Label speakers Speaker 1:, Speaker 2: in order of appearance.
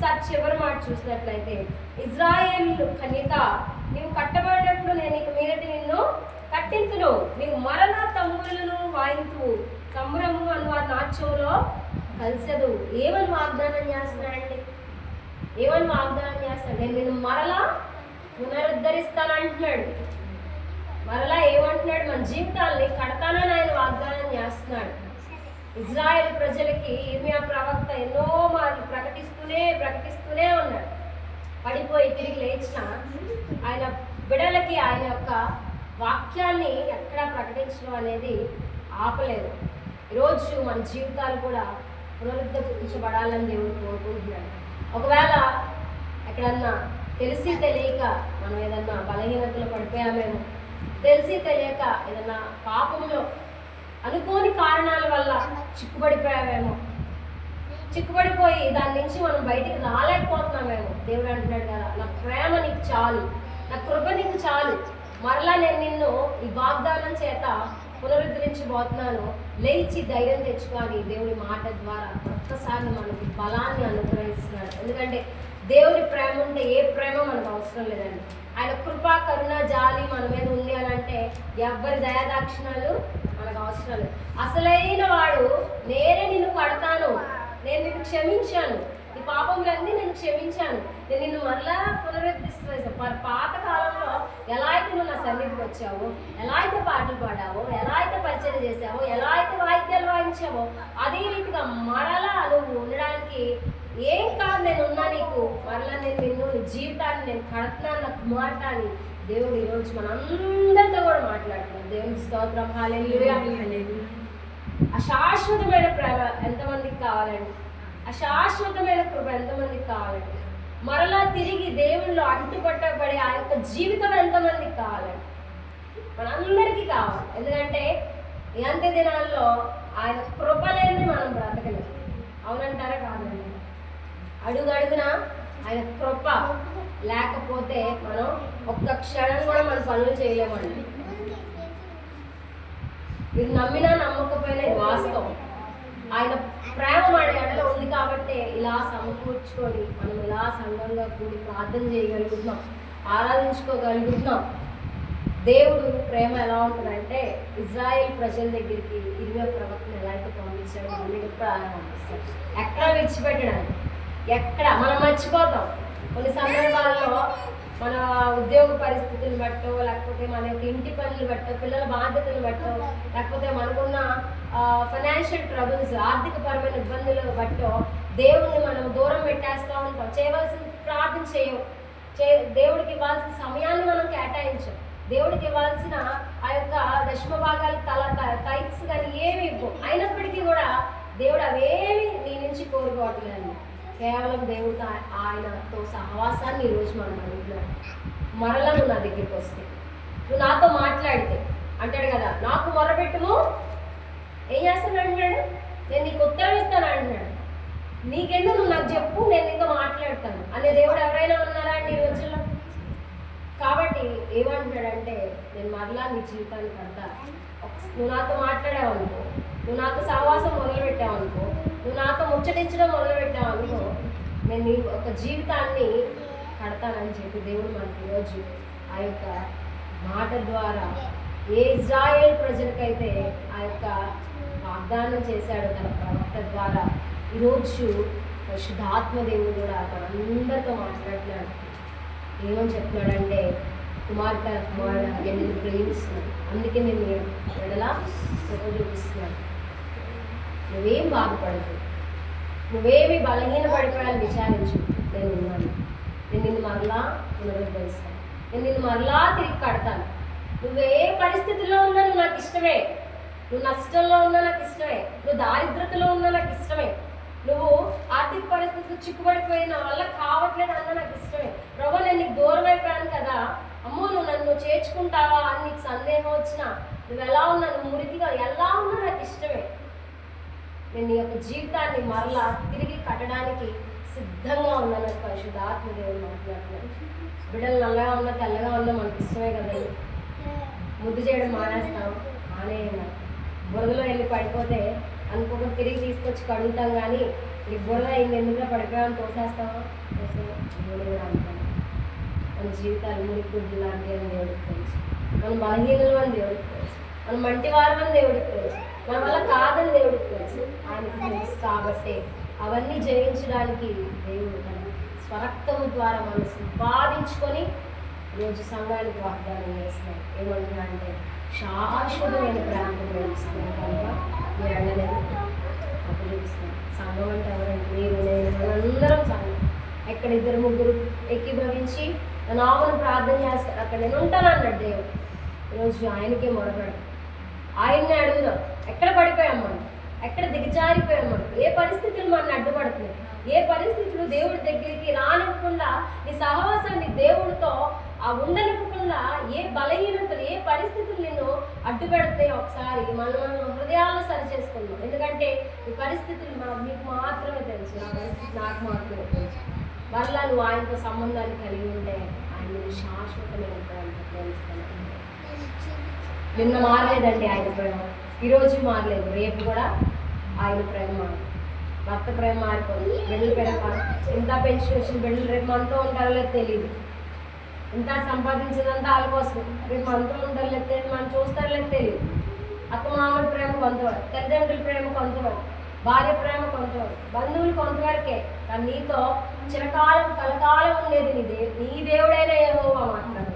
Speaker 1: ఒకసారి చివరి మాట చూసినట్లయితే ఇజ్రాయేల్ కనిత నీవు కట్టబడినట్లు నేను ఇక మీదటి నిన్ను కట్టింతును. నీవు మరలా తమ్ములను వాయింతు. సంబరము అని వారి నాట్యంలో కలిసదు. ఏమని వాగ్దానం చేస్తున్నాడండి? ఏమని వాగ్దానం చేస్తాడు నేను నిన్ను మరలా పునరుద్ధరిస్తాను అంటున్నాడు. మరలా ఏమంటున్నాడు? మన జీవితాల్ని కడతానని ఆయన వాగ్దానం ఇజ్రాయెల్ ప్రజలకి ఇర్మియా ప్రవక్త ఎన్నో మార్లు ప్రకటిస్తూనే ప్రకటిస్తూనే ఉన్నాడు. పడిపోయి తిరిగి లేచిన ఆయన బిడలకి ఆయన యొక్క వాక్యాన్ని ఎక్కడా ప్రకటించడం అనేది ఆపలేదు. ఈరోజు మన జీవితాలు కూడా పునరుద్ధరించబడాలని దేవుడు కోరుకుంటున్నాడు. ఒకవేళ ఎక్కడన్నా తెలిసి తెలియక మనం ఏదన్నా బలహీనతలో పడిపోయామేమో తెలిసి తెలియక ఏదన్నా పాపంలో అనుకోని కారణాల వల్ల చిక్కుబడిపోయావేమో. చిక్కుబడిపోయి దాని నుంచి మనం బయటికి రాలేకపోతున్నామేమో. దేవుడు అంటున్నాడు కదా నా ప్రేమ నీకు చాలు. నా కృప నీకు చాలు. మరలా నేను నిన్ను ఈ వాగ్దానం చేత పునరుద్ధరించబోతున్నాను. లేచి ధైర్యం తెచ్చుకొని దేవుడి మాట ద్వారా ఒక్కసారి మనకి బలాన్ని అనుగ్రహిస్తున్నాడు. ఎందుకంటే దేవుడి ప్రేమ ఉంటే ఏ ప్రేమ మనకు అవసరం లేదండి. ఆయన కృపా కరుణ జాలి మన మీద ఉంది అని అంటే ఎవ్వరి దయాదాక్షిణాలు మనకు అవసరం అసలైన వాడు నేనే నిన్ను కడతాను నేను నిన్ను క్షమించాను. ఈ పాపములన్నీ నేను క్షమించాను. నేను నిన్ను మరలా పునరుద్ధరిస్తాను. పాత కాలంలో ఎలా అయితే నువ్వు నా సన్నిధికి వచ్చావు ఎలా అయితే పాటలు పాడావో ఎలా అయితే పరిచయం చేసావో ఎలా అయితే వాయించావో అదే రీతిగా మరలా నువ్వు ఉండడానికి ఏం కాదు నేను ఉన్నా నీకు? మరలా నేను నిన్ను జీవితాన్ని నేను కడుతున్నాను నా కుమార్తె అని దేవుడు ఈరోజు మన అందరితో కూడా మాట్లాడుతున్నాడు. దేవుని స్తోత్రం. హాలెలూయా అశాశ్వతమైన ప్రేమ ఎంతమందికి కావాలండి? అశాశ్వతమైన కృప ఎంతమందికి కావాలండి? మరలా తిరిగి దేవుళ్ళు అంటుపట్టబడే ఆ యొక్క జీవితం ఎంతమందికి కావాలండి? మనందరికీ కావాలి. ఎందుకంటే ఈ అంత్య దినాల్లో ఆయన కృప లేని మనం బ్రతకలేము అవునంటారా కాదండి? అడుగు అడుగున ఆయన కృప లేకపోతే మనం ఒక్క క్షణం కూడా మన పనులు చేయలేమండి. మీరు నమ్మినా నమ్మకపోయినా ఇది వాస్తవం. ఆయన ప్రేమ మన ఎడలో ఉంది కాబట్టి ఇలా సమకూర్చుకొని మనం ఇలా సంఘంగా కూడి ప్రార్థన చేయగలుగుతున్నాం ఆరాధించుకోగలుగుతున్నాం. దేవుడు ప్రేమ ఎలా ఉంటుందంటే ఇజ్రాయెల్ ప్రజల దగ్గరికి ఇరవై ప్రవక్తలు ఎలా అయితే పంపించాడు మన దగ్గర ప్రాణం పంపిస్తాడు ఎక్కడ విడిచిపెట్టడానికి ఎక్కడ? మనం మర్చిపోతాం. కొన్ని సందర్భాల్లో మన ఉద్యోగ పరిస్థితులు బట్టో లేకపోతే మన యొక్క ఇంటి పనులు బట్టో పిల్లల బాధ్యతలు బట్టో లేకపోతే మనకున్న ఫైనాన్షియల్ ట్రబుల్స్ ఆర్థిక పరమైన ఇబ్బందులు బట్టో దేవుడిని మనం దూరం పెట్టేస్తూ ఉంటాం. చేయవలసిన ప్రార్థన చేయం. చే దేవుడికి ఇవ్వాల్సిన సమయాన్ని మనం కేటాయించాం. దేవుడికి ఇవ్వాల్సిన ఆ యొక్క దశమ భాగాలు తల టైప్స్ కానీ ఏమి ఇవ్వవు అయినప్పటికీ కూడా దేవుడు అవేమి నీ నుంచి కోరుకోవట్లేదు కేవలం దేవుడితో ఆయనతో సహవాసాన్ని ఈరోజు మనం అడుగుతున్నాం. మరలా నువ్వు నా దగ్గరికి వస్తే. నువ్వు నాతో మాట్లాడితే. అంటాడు కదా నాకు మొరపెట్టుము? ఏం చేస్తాను అంటున్నాడు? నేను నీకు ఉత్తరం ఇస్తాను అంటున్నాడు. నీకెందుకు? నువ్వు నాకు చెప్పు నేను నీతో మాట్లాడతాను అనే దేవుడు ఎవరైనా ఉన్నారా అండి ఈ రోజుల్లో? కాబట్టి ఏమంటున్నాడంటే నేను మరలా నీ జీవితాన్ని కడతా. నువ్వు నాతో మాట్లాడావనుకో నువ్వు నాతో సహవాసం మొదలు పెట్టావనుకో నువ్వు నాతో ముచ్చటించడం మొదలు పెట్టావనుకో నేను నీ ఒక జీవితాన్ని కడతానని చెప్పి దేవుడు మనకి ఈరోజు ఆ యొక్క మాట ద్వారా ఏ ఇజ్రాయేల్ ప్రజలకైతే ఆ యొక్క వాగ్దానం చేశాడో తన ప్రవక్త ద్వారా ఈరోజు పరిశుద్ధాత్మ దేవుడు కూడా అందరితో మాట్లాడుతున్నాడు ఏమని చెప్తున్నాడంటే కుమార్తె కుమారుడు ఎన్ని ప్రేమిస్తున్నాను అందుకే నేను ఎడలా కృప చూపిస్తున్నాను. నువ్వేం బాధపడదు నువ్వేమి బలహీన పడిపోయాలని విచారించు. నేను ఉన్నాను. నేను నిన్ను మరలా పునరుద్ధరిస్తాను. నేను నిన్ను మరలా తిరిగి కడతాను. నువ్వు ఏ పరిస్థితిలో ఉన్నా నువ్వు నాకు ఇష్టమే. నువ్వు నష్టంలో ఉన్నా నాకు ఇష్టమే. నువ్వు దారిద్రతలో ఉన్నా నాకు ఇష్టమే. నువ్వు ఆర్థిక పరిస్థితులు చిక్కుబడిపోయి వల్ల కావట్లేదు అన్న నాకు ఇష్టమే ప్రభు నేను నీకు దూరం అయిపోయాను కదా అమ్మో నువ్వు నన్ను అని నీకు సందేహం వచ్చినా నువ్వు ఎలా ఉన్నా నువ్వు మురికిగా ఎలా ఉన్నా నాకు ఇష్టమే. నేను నీ యొక్క జీవితాన్ని మరలా తిరిగి కట్టడానికి సిద్ధంగా ఉన్నాను పరిశుద్ధ ఆత్మదేవుడు మాట్లాడుతున్నాను బిడ్డలు నల్లగా ఉన్నా తెల్లగా ఉన్నా మనకి ఇష్టమే కదండి ముద్దు చేయడం మానేస్తాం మానేయండి బురదలో వెళ్ళి పడిపోతే అనుకోకుండా తిరిగి తీసుకొచ్చి కడుగుతాం కానీ ఈ బుర్ర ఇంక ఎందుకు పడిపోయామని తోసేస్తావా? తోసేయ్. మన జీవితాలు మురికి లాంటి అని దేవుడికి తెలుసు. మన బలహీనలు అని దేవుడికి తెలుసు. మన మంటి వారమని దేవుడికి తెలుసు. మన వల్ల కాదని దేవుడికి తెలుసు. ఆయనకు తెలుసు కాబట్టి అవన్నీ జయించడానికి దేవుడు తన స్వరక్తము ద్వారా మనం సంపాదించుకొని రోజు సంఘానికి వాగ్దానం చేస్తున్నాం ఏమంటున్నా అంటే శాశ్వతమైన ప్రాంతం ప్రేమిస్తున్నాం కనుక మీరు వెళ్ళలేదు. సంఘం అంటే ఎవరంటే మీరు నేను అందరం సంఘం. ఎక్కడ ఇద్దరు ముగ్గురు ఎక్కిభవించి నా నామను ప్రార్థన చేస్తాను అక్కడ నేను ఉంటాను అన్నాడు దేవుడు. ఈరోజు ఆయనకే మొరపెడు ఆయన్ని అడుగుదాం. ఎక్కడ పడిపోయాం మనం? ఎక్కడ దిగజారిపోయాం మనం? ఏ పరిస్థితులు మనం అడ్డుపడుతున్నాయి ఏ పరిస్థితులు దేవుడి దగ్గరికి రానివ్వకుండా నీ సహవాసాన్ని దేవుడితో ఆ ఉండనివ్వకుండా ఏ బలహీనతలు ఏ పరిస్థితులు నిన్ను అడ్డు పెడతాయి ఒకసారి మనం మనం హృదయాలను సరి చేసుకుందాం ఎందుకంటే ఈ పరిస్థితులు మన మీకు మాత్రమే తెలుసు. నా పరిస్థితి నాకు మాత్రమే తెలుసు. మరలా నువ్వు ఆయనతో సంబంధాన్ని కలిగి ఉంటే ఆయన నిన్ను శాశ్వతమైన ప్రేమతో ప్రేమిస్తాను నిన్న మారలేదండి ఆయన ప్రేమ ఈరోజు మారలేదు. రేపు కూడా ఆయన ప్రేమ భర్త ప్రేమ మారిపోయింది. బిడ్డల ప్రేమ ఇంత పెన్షన్ వచ్చిన బిడ్డలు రేపు మనతో ఉంటారో లేదు తెలియదు ఇంత సంపాదించినంత వాళ్ళ కోసం రేపు మనతో ఉంటారో లేదు మనం చూస్తారో లేదు తెలియదు అత్త మామూలు ప్రేమ కొంతవరకు తల్లిదండ్రుల ప్రేమ కొంతవరకు. భార్య ప్రేమ కొంతవరకు బంధువులు కొంతవరకే కానీ నీతో చిరకాలం కలకాలం ఉండేది నీ దేవు నీ దేవుడైన ఏహో మాట్లాడు